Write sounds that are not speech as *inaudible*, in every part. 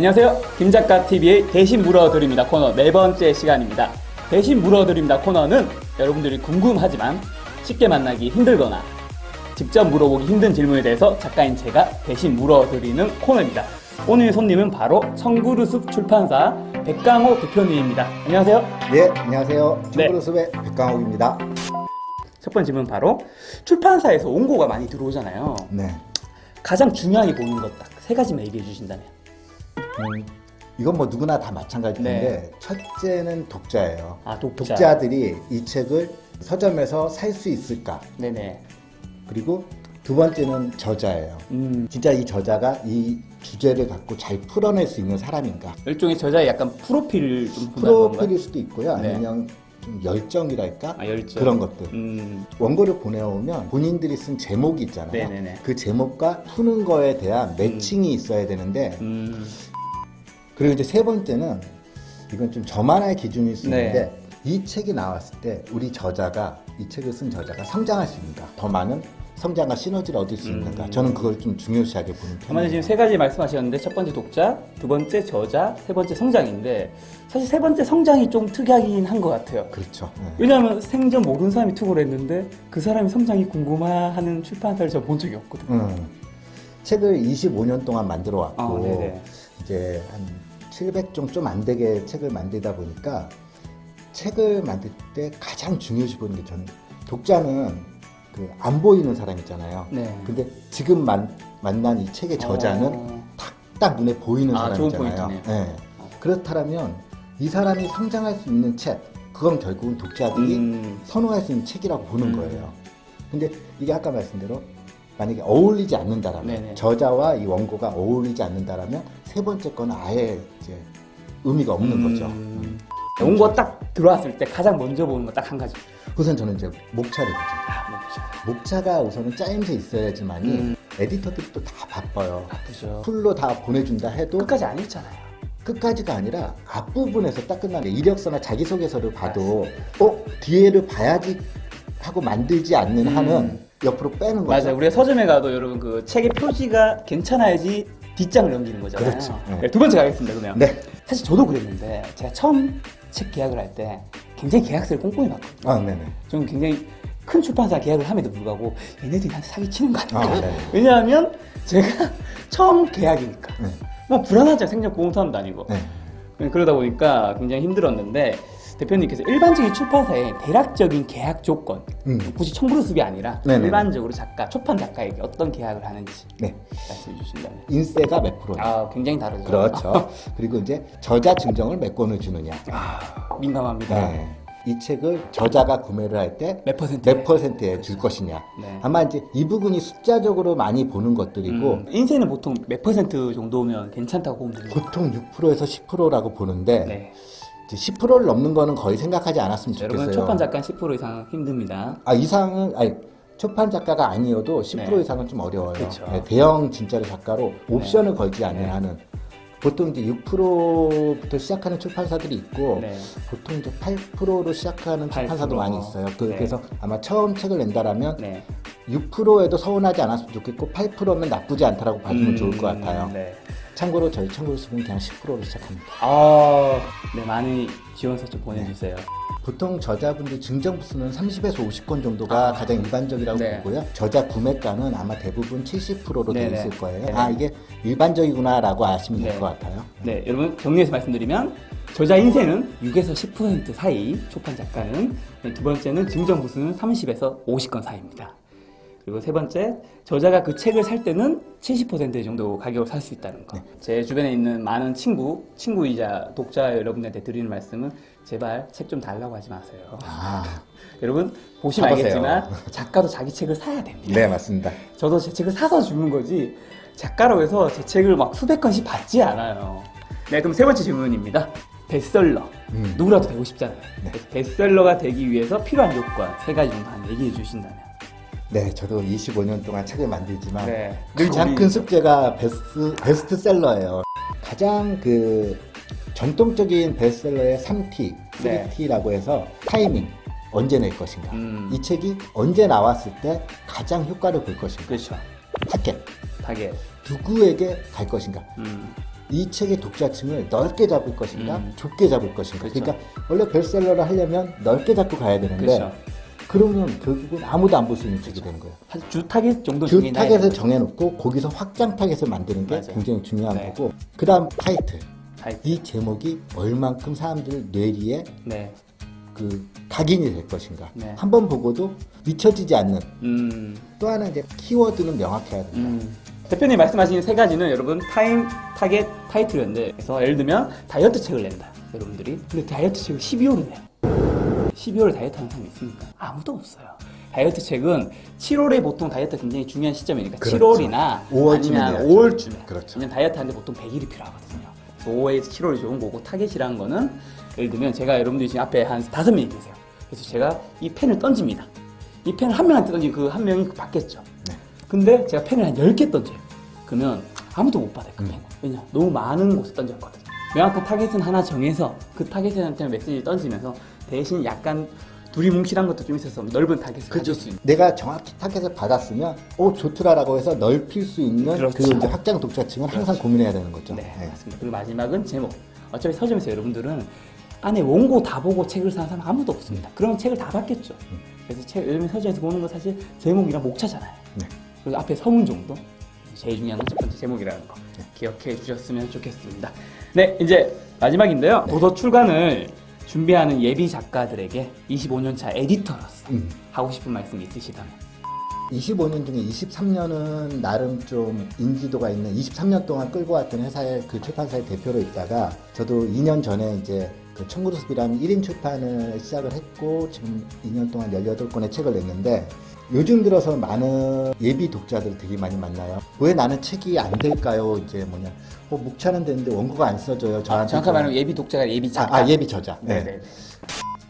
안녕하세요. 김작가 TV의 대신 물어드립니다 코너 네 번째 시간입니다. 대신 물어드립니다 코너는 여러분들이 궁금하지만 쉽게 만나기 힘들거나 직접 물어보기 힘든 질문에 대해서 작가인 제가 대신 물어드리는 코너입니다. 오늘 손님은 바로 청구르숲 출판사 백강호 대표님입니다. 안녕하세요. 네, 안녕하세요. 네. 청구로습의 백강욱입니다. 첫 번째 질문 바로 출판사에서 원고가 많이 들어오잖아요. 네. 가장 중요하게 보는 것 딱 세 가지만 얘기해 주신다면. 음, 이건 뭐 누구나 다 마찬가지인데 네. 첫째는 독자예요. 아, 독자. 독자 들이 이 책을 서점에서 살 수 있을까? 네네. 그리고 두 번째는 저자예요. 음, 진짜 이 저자가 이 주제를 갖고 잘 풀어낼 수 있는 사람인가? 일종의 저자의 약간 프로필을 좀 본다는 건가요? 프로필일 수도 있고요. 네. 아니면 좀 열정이랄까? 아, 열정. 그런 것들. 음, 원고를 보내오면 본인들이 쓴 제목이 있잖아요. 네네네. 그 제목과 푸는 거에 대한 매칭이 있어야 되는데 음, 그리고 이제 세 번째는 이건 좀 저만의 기준일 수 네. 있는데 이 책이 나왔을 때 우리 저자가 이 책을 쓴 저자가 성장할 수 있는가 더 많은 성장과 시너지를 얻을 수 있는가 음. 저는 그걸 좀 중요시하게 보는 아마 편이에요 지금 세 가지 말씀하셨는데 첫 번째 독자, 두 번째 저자, 세 번째 성장인데 사실 세 번째 성장이 좀 특이하긴 한 것 같아요. 그렇죠 네. 왜냐하면 생전 모르는 사람이 투고를 했는데 그 사람의 성장이 궁금해하는 출판사를 제가 본 적이 없거든요. 음. 책을 25년 동안 만들어 왔고 아. 이제 한 700종 좀 안 되게 책을 만들다 보니까 책을 만들 때 가장 중요시 보는 게 저는 독자는 그 안 보이는 사람 있잖아요. 네. 근데 지금 만, 만난 이 책의 저자는 어, 딱 눈에 보이는 아, 사람이잖아요. 예. 그렇다면 이 사람이 성장할 수 있는 책, 그건 결국은 독자들이 음, 선호할 수 있는 책이라고 보는 음. 거예요. 근데 이게 아까 말씀대로 만약에 어울리지 않는다라면 네네. 저자와 이 원고가 어울리지 않는다라면 세 번째 거는 아예 이제 의미가 없는 거죠. 음, 원고 딱 들어왔을 때 가장 먼저 보는 거 딱 한 가지. 우선 저는 이제 목차를 보죠. 아, 뭐죠? 목차가 우선은 짜임새 있어야지만이 음. 에디터들이 또 다 바빠요. 아프죠. 풀로 다 보내준다 해도 끝까지 안 읽잖아요. 끝까지가 아니라 앞부분에서 딱 끝나는 이력서나 자기소개서를 봐도 어 뒤에를 봐야지 하고 만들지 않는 음. 한은 옆으로 빼는 거죠. 맞아요. 우리가 서점에 가도 여러분 그 책의 표지가 괜찮아야지 뒷장을 넘기는 거잖아요. 그렇죠. 네. 네, 두 번째 가겠습니다. 그러면 네. 사실 저도 그랬는데 제가 처음 책 계약을 할 때 굉장히 계약서를 꼼꼼히 봤거든요. 아 네네. 저는 굉장히 큰 출판사 계약을 함에도 불구하고 얘네들이 나한테 사기치는 거 아닐까? 아, 네. 왜냐하면 제가 *laughs* 처음 계약이니까 네. 뭐 불안하죠. 생전 보험 사람도 아니고 네. 그러다 보니까 굉장히 힘들었는데 대표님께서 일반적인 출판사의 대략적인 계약 조건 음. 굳이 청구수습이 아니라 네네. 일반적으로 작가 초판 작가에게 어떤 계약을 하는지 네. 말씀해 주신다면 인세가 몇 프로냐. 아 굉장히 다르죠 그렇죠. *laughs* 그리고 이제 저자 증정을 몇 권을 주느냐. 아, 민감합니다 네. 이 책을 저자가 구매를 할 때 몇 퍼센트 몇 퍼센트에 줄 것이냐. 네. 아마 이제 이 부분이 숫자적으로 많이 보는 것들이고 음, 인쇄는 보통 몇 퍼센트 정도면 괜찮다고 보면 됩니다 보통 6%에서 10%라고 보는데 네. 이제 10%를 넘는 거는 거의 생각하지 않았으면 좋겠어요. 여러분 초판 작가 10% 이상 힘듭니다 아 이상은 아니 초판 작가가 아니어도 10% 네. 이상은 좀 어려워요. 그쵸. 네, 대형 진짜로 작가로 옵션을 걸지 않는 네. 한은 보통 이제 6%부터 시작하는 출판사들이 있고 네. 보통 이제 8%로 시작하는 8%. 출판사도 많이 있어요. 그, 네. 래서 아마 처음 책을 낸다라면 네. 6%에도 서운하지 않았으면 좋겠고 8%면 나쁘지 않다라고 봐주면 음, 좋을 것 같아요. 네. 참고로 저희 청구수는 그냥 10%로 시작합니다. 아, 네 많이 지원서 좀 보내주세요 보통 저자분들 증정 부수는 30에서 50건 정도가 아. 가장 일반적이라고 네. 보고요. 저자 구매가는 아마 대부분 70%로 되어 네네. 있을 거예요. 네. 아 이게 일반적이구나라고 아시면 네. 될것 같아요. 네, 여러분 정리해서 말씀드리면 저자 인쇄는 6에서 10% 사이, 초판 작가는 두 번째는 증정 부수는 30에서 50건 사이입니다. 그리고 세 번째, 저자가 그 책을 살 때는 70% 정도 가격을 살 수 있다는 거. 제 주변에 있는 많은 친구, 친구이자 독자 여러분들한테 드리는 말씀은 제발 책 좀 달라고 하지 마세요. 아, *laughs* 여러분 보시면 사보세요. 알겠지만 *laughs* 작가도 자기 책을 사야 됩니다. 네 맞습니다. 저도 제 책을 사서 주는 거지 작가라고 해서 제 책을 막 수백 건씩 받지 않아요. 네, 그럼 세 번째 질문입니다. 베스트셀러. 음. 누구라도 되고 싶잖아요. 네. 베스트셀러가 되기 위해서 필요한 요건 세 가지 정도 한 얘기해 주신다면. 네, 저도 25년 동안 책을 만들지만 네. 늘 가장 우리- 큰 숙제가 베스트 베스트셀러예요. 가장 그 전통적인 베스트셀러의 3T, 네. 3T라고 해서 타이밍 언제 낼 것인가. 음. 이 책이 언제 나왔을 때 가장 효과를 볼 것인가. 그렇죠. 타겟 타겟. 누구에게 갈 것인가. 음. 이 책의 독자층을 넓게 잡을 것인가, 음. 좁게 잡을 것인가. 그렇죠. 그러니까 원래 베스트셀러를 하려면 넓게 잡고 가야 되는데 그렇죠. 그러면 결국은 아무도 안 볼 수 있는 책이 되는 거예요. 한주 타겟 정도 주 타겟을 정해놓고 거기서 확장 타겟을 만드는 게 맞아요. 굉장히 중요한 네. 거고 그 다음 타이틀. 타이틀. 이 제목이 얼만큼 사람들 뇌리에 네. 그 각인이 될 것인가. 네. 한 번 보고도 잊혀지지 않는 음. 또 하나 이제 키워드는 명확해야 된다. 음. 대표님 말씀하신 세 가지는 여러분 타임 타겟 타이틀이었는데 그래서 예를 들면 다이어트 책을 낸다 여러분들이 근데 다이어트 책을 12월에 내요 12월에 다이어트 하는 사람이 있습니까? 아무도 없어요 다이어트 책은 7월에 보통 다이어트 굉장히 중요한 시점이니까 그렇죠. 7월이나 5월쯤에 아니면 내야죠. 5월쯤에 그렇죠. 왜냐면 다이어트 하는데 보통 100일이 필요하거든요 그래서 5월에서 7월이 좋은 거고 타겟이라는 거는 예를 들면 제가 여러분들이 지금 앞에 한 다섯 명이 계세요 그래서 제가 이 펜을 던집니다 이 펜을 한 명한테 던지면 그 한 명이 받겠죠 네. 근데 제가 펜을 한 10개 던져요. 그러면 아무도 못 받아요, 그 음. 펜을. 왜냐? 너무 많은 곳에 던졌거든요. 명확한 타겟은 하나 정해서 그 타겟한테 메시지를 던지면서 대신 약간 두리뭉실한 것도 좀 있어서 넓은 타겟을 가질 수 있는. 내가 정확히 타겟을 받았으면 오 좋더라라고 해서 넓힐 수 있는 그렇죠. 그 이제 확장 독자층은 항상 고민해야 되는 거죠. 네, 네. 맞습니다. 그리고 마지막은 제목. 어차피 서점에서 여러분들은 안에 원고 다 보고 책을 사는 사람 아무도 없습니다. 그러면 책을 다 받겠죠. 그래서 책, 들면 서점에서 보는 거 사실 제목이랑 목차잖아요. 네. 그리고 앞에 서문 정도 제일 중요한 건 첫 번째 제목이라는 거 네. 기억해 주셨으면 좋겠습니다. 네 이제 마지막인데요. 도서 출간을 준비하는 예비 작가들에게 25년차 에디터로서 음. 하고 싶은 말씀 있으시다면 25년 중에 23년은 나름 좀 인지도가 있는 23년 동안 끌고 왔던 회사의 그 출판사의 대표로 있다가 저도 2년 전에 이제 그 청구르습이라는 1인 출판을 시작을 했고 지금 2년 동안 18권의 책을 냈는데 요즘 들어서 많은 예비 독자들 되게 많이 만나요. 왜 나는 책이 안 될까요? 이제 뭐냐. 어, 목차는 되는데 원고가 안 써져요. 저한테. 정확하게 말하면 예비 독자가 예비 작가 아, 아, 예비 저자. 네. 네네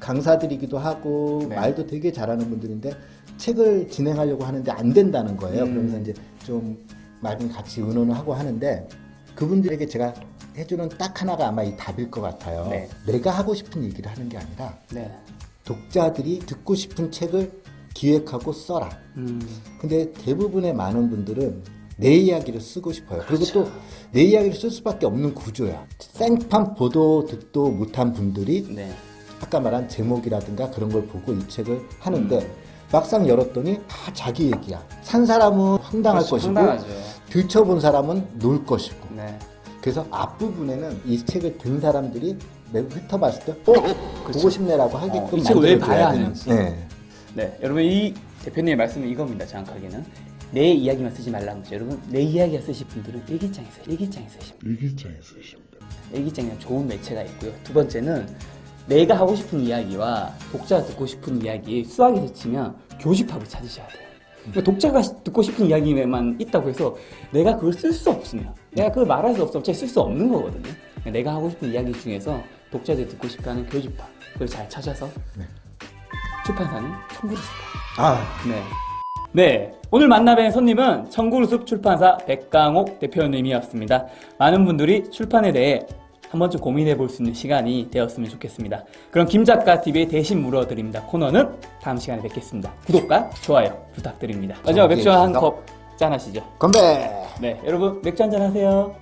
강사들이기도 하고 네. 말도 되게 잘하는 분들인데 책을 진행하려고 하는데 안 된다는 거예요. 음. 그러면서 이제 좀 많이 같이 의논을 하고 하는데 그분들에게 제가 해주는 딱 하나가 아마 이 답일 것 같아요. 네. 내가 하고 싶은 얘기를 하는 게 아니라 네. 독자들이 듣고 싶은 책을 기획하고 써라. 음. 근데 대부분의 많은 분들은 내 이야기를 쓰고 싶어요. 그리고 그렇죠. 또내 이야기를 쓸 수밖에 없는 구조야. 생판 보도 듣도 못한 분들이 네. 아까 말한 제목이라든가 그런 걸 보고 이 책을 하는데 음. 막상 열었더니 다 자기 얘기야. 산 사람은 황당할 그렇죠, 것이고 황당하죠. 들춰본 사람은 놀 것이고. 네. 그래서 앞부분에는 이 책을 든 사람들이 매우 훑어봤을 때 어? 보고 싶네라고 하게끔 그렇죠. 어, 이 책을 왜 만들어줘야 봐야 되는. 하는지. 네. 네, 여러분 이 대표님의 말씀은 이겁니다. 정확하게는 내 이야기만 쓰지 말라는 거죠. 여러분 내 이야기가 쓰실 분들은 일기장에 쓰 일기장에 쓰십니다. 일기장에 쓰십니다. 일기장이랑 좋은 매체가 있고요. 두 번째는 내가 하고 싶은 이야기와 독자가 듣고 싶은 이야기 수학에서 치면 교집합을 찾으셔야 돼요. 그러니까 독자가 시- 듣고 싶은 이야기만 있다고 해서 내가 그걸 쓸 수 없으면 내가 그걸 말할 수 없으면 쓸 수 없는 거거든요. 그러니까 내가 하고 싶은 이야기 중에서 독자들이 듣고 싶어하는 교집합 그걸 잘 찾아서 네. 출판사는 쓰다. 아, 네. 네. 오늘 만나뵌 손님은 청구르숲 출판사 백강옥 대표님이었습니다. 많은 분들이 출판에 대해 한 번쯤 고민해 볼 수 있는 시간이 되었으면 좋겠습니다. 그럼 김작가 TV의 대신 물어드립니다. 코너는 다음 시간에 뵙겠습니다. 구독과 좋아요 부탁드립니다. 마지막 맥주 한 컵 짠하시죠. 건배! 네. 여러분 맥주 한잔 하세요.